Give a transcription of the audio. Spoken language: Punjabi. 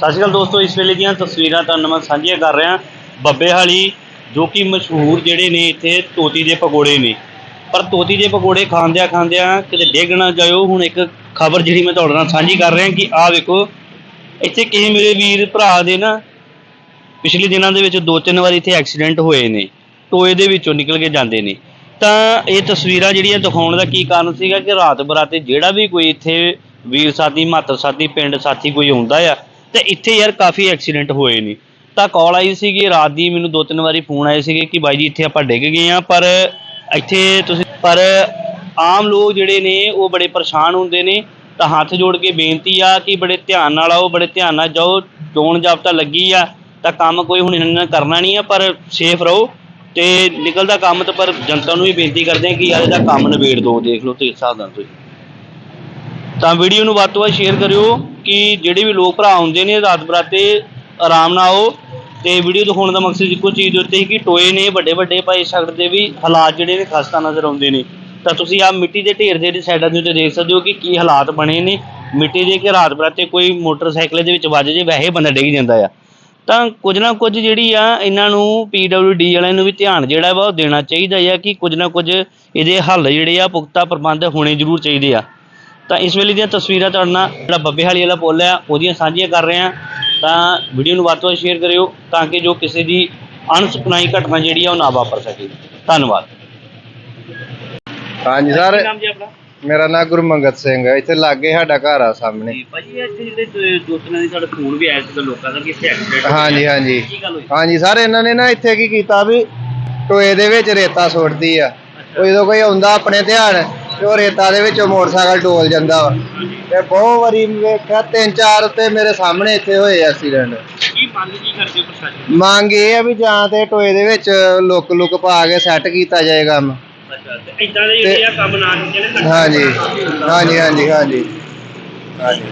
ਸਤਿ ਸ਼੍ਰੀ ਅਕਾਲ ਦੋਸਤੋ, ਇਸ ਵੇਲੇ ਦੀਆਂ ਤਸਵੀਰਾਂ ਤੁਹਾਨੂੰ ਮੈਂ ਸਾਂਝੀਆਂ ਕਰ ਰਿਹਾ ਬੱਬੇਹਾਲੀ ਜੋ ਕਿ ਮਸ਼ਹੂਰ ਜਿਹੜੇ ਨੇ ਇੱਥੇ ਤੋਤੀ ਦੇ ਪਕੌੜੇ ਨੇ। ਪਰ ਤੋਤੀ ਦੇ ਪਕੌੜੇ ਖਾਂਦਿਆਂ ਖਾਂਦਿਆਂ ਕਿਤੇ ਡਿੱਗ ਨਾ ਜਾਇਓ। ਹੁਣ ਇੱਕ ਖਬਰ ਜਿਹੜੀ ਮੈਂ ਤੁਹਾਡੇ ਨਾਲ ਸਾਂਝੀ ਕਰ ਰਿਹਾ ਕਿ ਆਹ ਵੇਖੋ, ਇੱਥੇ ਕਿਸੇ ਮੇਰੇ ਵੀਰ ਭਰਾ ਦੇ ਨਾ ਪਿਛਲੇ ਦਿਨਾਂ ਦੇ ਵਿੱਚ ਦੋ ਤਿੰਨ ਵਾਰ ਇੱਥੇ ਐਕਸੀਡੈਂਟ ਹੋਏ ਨੇ। ਟੋਏ ਦੇ ਵਿੱਚੋਂ ਨਿਕਲ ਕੇ ਜਾਂਦੇ ਨੇ। ਤਾਂ ਇਹ ਤਸਵੀਰਾਂ ਜਿਹੜੀਆਂ ਦਿਖਾਉਣ ਦਾ ਕੀ ਕਾਰਨ ਸੀਗਾ ਕਿ ਰਾਤ ਬਰਾਤੇ ਜਿਹੜਾ ਵੀ ਕੋਈ ਇੱਥੇ ਵੀਰ ਸਾਥੀ, ਮਾਤਰ ਸਾਥੀ, ਪਿੰਡ ਸਾਥੀ ਕੋਈ ਆਉਂਦਾ ਆ ਤੇ ਇੱਥੇ ਯਾਰ ਕਾਫੀ ਐਕਸੀਡੈਂਟ ਹੋਏ ਨੇ। ਤਾਂ ਕਾਲ ਆਈ ਸੀਗੀ, ਰਾਤ ਦੀ ਮੈਨੂੰ ਦੋ ਤਿੰਨ ਵਾਰੀ ਫੋਨ ਆਏ ਸੀਗੇ ਕਿ ਬਾਈ ਜੀ ਇੱਥੇ ਆਪਾਂ ਡਿੱਗ ਗਏ ਆ ਪਰ ਇੱਥੇ ਤੁਸੀਂ ਪਰ ਆਮ ਲੋਕ ਜਿਹੜੇ ਨੇ, ਉਹ ਬੜੇ ਪਰੇਸ਼ਾਨ ਹੁੰਦੇ ਨੇ। ਤਾਂ ਹੱਥ ਜੋੜ ਕੇ ਬੇਨਤੀ ਆ ਕਿ ਬੜੇ ਧਿਆਨ ਨਾਲ ਆਓ, ਬੜੇ ਧਿਆਨ ਨਾਲ ਜਾਓ। ਚੋਣ ਜਾਬਤਾ ਲੱਗੀ ਆ, ਤਾਂ ਕੰਮ ਕੋਈ ਹੁਣ ਇਹਨਾਂ ਨੇ ਕਰਨਾ ਨਹੀਂ ਆ, ਪਰ ਸੇਫ ਰਹੋ। ਤੇ ਨਿਕਲਦਾ ਕੰਮ ਤਾਂ, ਪਰ ਜਨਤਾ ਨੂੰ ਵੀ ਬੇਨਤੀ ਕਰਦੇ ਆ ਕਿ ਯਾਰ ਇਹਦਾ ਕੰਮ ਨਿਬੇੜ ਦਿਓ, ਦੇਖ ਲਓ ਤੇ ਹਿਸਾਬ ਨਾਲ ਤੁਸੀਂ। ਤਾਂ ਵੀਡੀਓ ਨੂੰ ਵੱਧ ਤੋਂ ਵੱਧ ਸ਼ੇਅਰ ਕਰਿਓ। ਕਿ ਜਿਹੜੇ ਵੀ ਲੋਕ ਭਰਾ ਆਉਂਦੇ ਨੇ, ਰਾਤ ਬਰਾਤੇ ਆਰਾਮ ਨਾਲ ਆਓ ਤੇ ਵੀਡੀਓ ਦਿਖਾਉਣ ਦਾ ਮਕਸਦ ਇੱਕੋ ਚੀਜ਼ ਦੇ ਉੱਤੇ ਸੀ ਕਿ ਟੋਏ ਨੇ ਵੱਡੇ ਵੱਡੇ ਭਾਈ ਸ਼ਕਤ ਦੇ ਵੀ ਹਾਲਾਤ ਜਿਹੜੇ ਨੇ ਖਸਤਾ ਨਜ਼ਰ ਆਉਂਦੇ ਨੇ। ਤਾਂ ਤੁਸੀਂ ਆ ਮਿੱਟੀ ਦੇ ਢੇਰ ਦੇ ਸਾਈਡਾਂ ਦੇ ਉੱਤੇ ਦੇਖ ਸਕਦੇ ਹੋ ਕਿ ਕੀ ਹਾਲਾਤ ਬਣੇ ਨੇ। ਮਿੱਟੀ ਦੇ ਕਿ ਰਾਤ ਬਰਾਤੇ ਕੋਈ ਮੋਟਰਸਾਈਕਲ ਦੇ ਵਿੱਚ ਵੱਜ ਜੇ, ਵੈਸੇ ਬੰਦਾ ਡਿੱਗ ਜਾਂਦਾ ਆ। ਤਾਂ ਕੁਝ ਨਾ ਕੁਝ ਜਿਹੜੀ ਆ, ਇਹਨਾਂ ਨੂੰ ਡੀ ਵਾਲਿਆਂ ਨੂੰ ਵੀ ਧਿਆਨ ਜਿਹੜਾ ਵਾ ਉਹ ਦੇਣਾ ਚਾਹੀਦਾ ਆ ਕਿ ਕੁਝ ਨਾ ਕੁਝ ਇਹਦੇ ਹੱਲ ਜਿਹੜੇ ਆ, ਪੁਖਤਾ ਪ੍ਰਬੰਧ ਹੋਣੇ ਜ਼ਰੂਰ ਚਾਹੀਦੇ ਆ। ਤਾਂ ਇਸ ਵੇਲੇ ਦੀਆਂ ਤਸਵੀਰਾਂ ਤੁਹਾਡੇ ਨਾਲ ਜਿਹੜਾ ਬੱਬੇਹਾਲੀ ਵਾਲਾ ਪੁੱਲ ਆ ਉਹਦੀਆਂ ਸਾਂਝੀਆਂ ਕਰ ਰਹੇ ਆ ਤਾਂ ਵੀਡੀਓ ਨੂੰ ਵੱਧ ਤੋਂ ਵੱਧ ਸ਼ੇਅਰ ਕਰਿਓ ਤਾਂ ਕਿ ਜੋ ਕਿਸੇ ਦੀ ਅਣਸੁਖਨਾਈ ਘਟਨਾ ਜਿਹੜੀ ਆ ਉਹ ਨਾ ਵਾਪਰ ਸਕੇ। ਧੰਨਵਾਦ। ਹਾਂਜੀ ਸਰ ਨਾਮ ਜੀ ਆਪਣਾ? ਮੇਰਾ ਨਾਮ ਗੁਰਮੰਗਤ ਸਿੰਘ ਹੈ। ਇੱਥੇ ਲਾਗੇ ਸਾਡਾ ਘਰ ਆ ਸਾਹਮਣੇ। ਜੀ ਭਾਜੀ ਇੱਥੇ ਜਿਹੜੇ ਦੋਸਤਾਂ ਦੀ ਸਾਡੇ ਫੋਨ ਵੀ ਆਇਆ ਸੀ ਲੋਕਾਂ ਦਾ ਕਿ ਇੱਥੇ ਐਕਸੀਡੈਂਟ ਹਾਂਜੀ ਹਾਂਜੀ। ਕੀ ਗੱਲ ਹੋਈ? ਹਾਂਜੀ ਸਰ ਇਹਨਾਂ ਨੇ ਨਾ ਇੱਥੇ ਕੀ ਕੀਤਾ ਵੀ ਟੋਏ ਦੇ ਵਿੱਚ ਰੇਤਾ ਸੁੱਟਦੀ ਆ। ਉਹ ਜਦੋਂ ਕੋਈ ਆਉਂਦਾ ਆਪਣੇ ਧਿਆਨ ਤੇ ਉਹ ਰੇਤਾ ਦੇ ਵਿੱਚੋਂ ਮੋਟਰਸਾਈਕਲ ਡੋਲ ਜਾਂਦਾ ਵਾ। ਤੇ ਬਹੁਤ ਵਾਰੀ ਵੇਖਿਆ ਤਿੰਨ ਚਾਰ ਤੇ ਮੇਰੇ ਸਾਹਮਣੇ ਇੱਥੇ ਹੋਏ ਐਕਸੀਡੈਂਟ ਕੀ ਮੰਗ ਕੀ ਕਰਦੇ ਹੋ ਪ੍ਰਸ਼ਾਸਨ ਮੰਗ ਇਹ ਆ ਵੀ ਜਾਂ ਤੇ ਟੋਏ ਦੇ ਵਿੱਚ ਲੁੱਕ ਲੁੱਕ ਪਾ ਕੇ ਸੈੱਟ ਕੀਤਾ ਜਾਏ ਕੰਮ। ਅੱਛਾ ਤੇ ਇਦਾਂ ਦੇ ਜਿਹੜੇ ਆ ਕੰਮ ਨਾ ਕੀਤੇ ਨੇ ਹਾਂਜੀ। ਹਾਂਜੀ ਹਾਂਜੀ ਹਾਂਜੀ। ਹਾਂਜੀ।